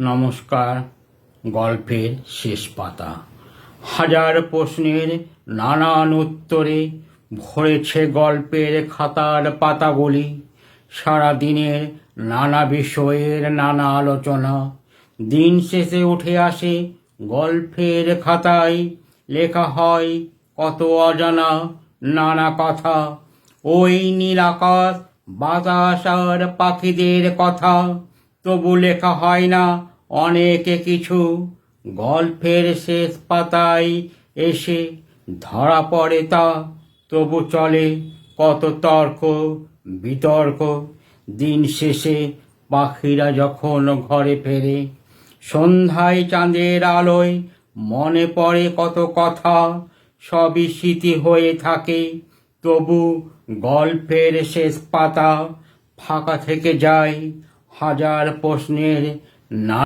নমস্কার, গল্পের শেষ পাতা। হাজার প্রশ্নের নানান উত্তরে ভরেছে গল্পের খাতার পাতাগুলি। সারা দিনের নানা বিষয়ের নানা আলোচনা। দিন শেষে উঠে আসে গল্পের খাতায়। লেখা হয় কত অজানা নানা কথা। ওই নীল আকাশ বাতাস আর পাখিদের কথা। তবু লেখা হয় না। অনেকে কিছু গল্পের শেষ পাতায় এসে ধরা পড়ে তা। তবু চলে কত তর্ক, বিতর্ক। দিন শেষে পাখিরা যখন ঘরে ফেরে, সন্ধ্যায় চাঁদের আলোয় মনে পড়ে কত কথা। সবই স্মৃতি হয়ে থাকে, তবু গল্পের শেষ পাতা ফাঁকা থেকে যায়। হাজার প্রশ্নের না